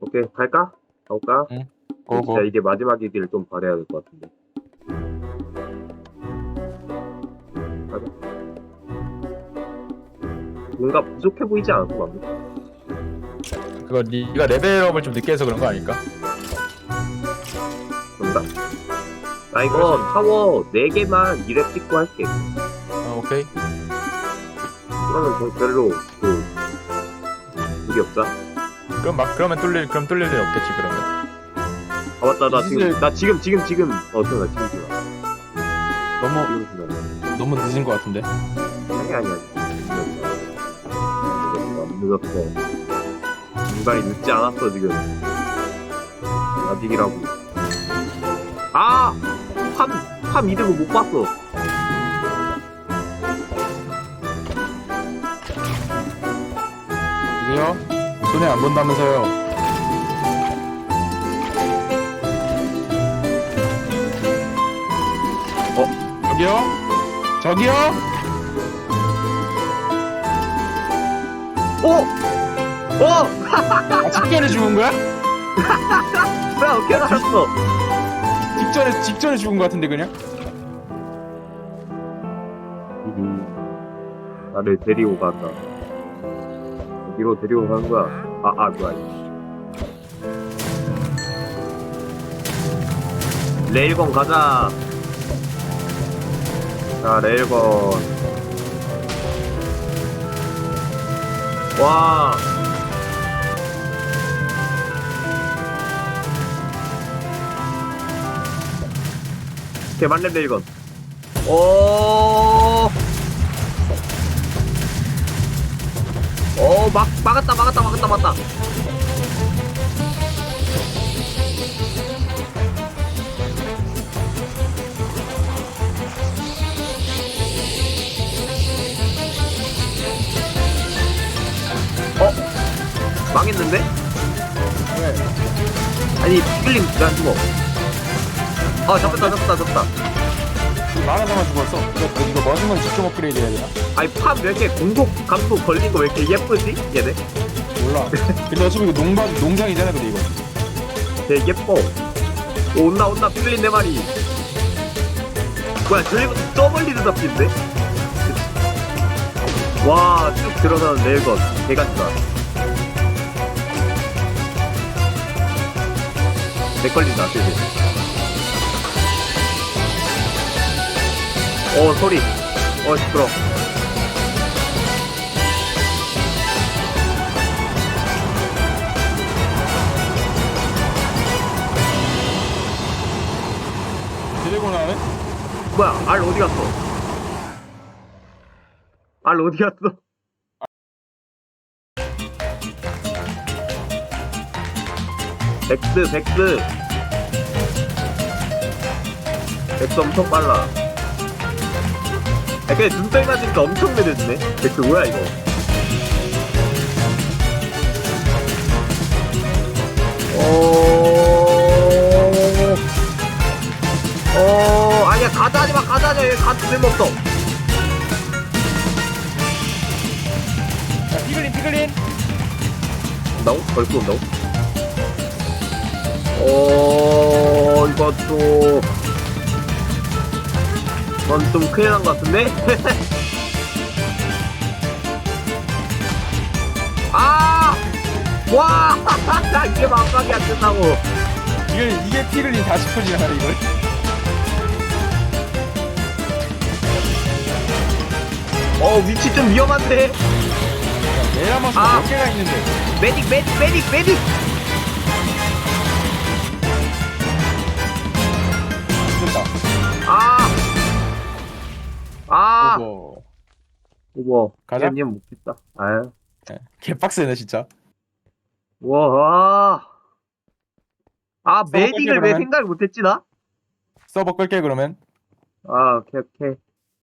오케이 갈까? 가볼까? 고고. 진짜 이게 마지막이길 좀 바래야 될 것 같은데. 가자. 뭔가 부족해 보이지 않고 방금? 그거 네가 레벨업을 좀 늦게 해서 그런 거 아닐까? 그런가? 나 이거 타워 4개만 2렙 찍고 할게. 아 오케이. 그러면 좀 별로 그 무리 없다. 그럼 막 그러면 뚫릴 그럼 뚫릴 일 없겠지 그러면. 아 맞다 나 지금 나 지금 지금 지금 어 지금 나 지금 지금? 너무 지금 지금 너무 늦은 것 같은데. 아니 아니 아니. 늦었어. 늦었어 중간이 늦지 않았어 지금. 아직이라고. 아팜팜 이득을 못 봤어. 이게요? 손해 안 본다면서요. 어? 저기요? 저기요? 오! 어! 아, 직전에 죽은 거야? 뭐야 어떻게 알았어 직전에 직전에 죽은 거 같은데 그냥? 나를 데리고 간다 어디로 데리고 가는 거야. 아아 뭐야. 레일건 가자. 자 레일건. 와. 개만렙 레일건. 오 막았다. 어? 망했는데? 왜? 아니, 피글림, 나 죽어. 아, 잡았다, 잡았다. 많은 사람 죽었어. 이거 이거 건 직접 업그레이드 해야 되나? 아니, 팜왜 이렇게 공속 감속 걸린 거 왜 이렇게 예쁘지? 얘네? 몰라. 근데 어차피 이거 농방 농장이잖아 근데 이거. 되게 예뻐. 오, 온다, 온다, 피글린 네 마리. 뭐야, 저리부터 저 멀리도 잡힌데? 와, 쭉 들어가는 레일건. 개같다. 내 걸린다, 슬슬. 어, 소리. 어, 시끄러. 뭐야, 알 어디 갔어? 알 어디 갔어? 백스, 백스. 백스 엄청 빨라. 아, 근데 눈덩이 맞으니까 엄청 느려지네? 백스 뭐야, 이거? 마. 여기 가도 쓸모없어. 자 피글린 피글린. 온다고? 벌써 온다고? 어, 이것도. 이건 좀 큰일 난 것 같은데? 아! 와! 이게 막막이 안 된다고. 이게 이게 피글린 다 짚어지나 이걸? 어, 위치 좀 위험한데? 에라머스 아. 몇 개가 있는데. 메딕, 메딕, 메딕, 메딕! 됐다. 아! 아! 오고. 이거, 가자. 님 못겠다. 아유. 개빡세네 진짜. 와. 아, 써볼게, 메딕을 왜 그러면. 생각을 못했지, 나? 서버 끌게 그러면. 아, 오케이, 오케이.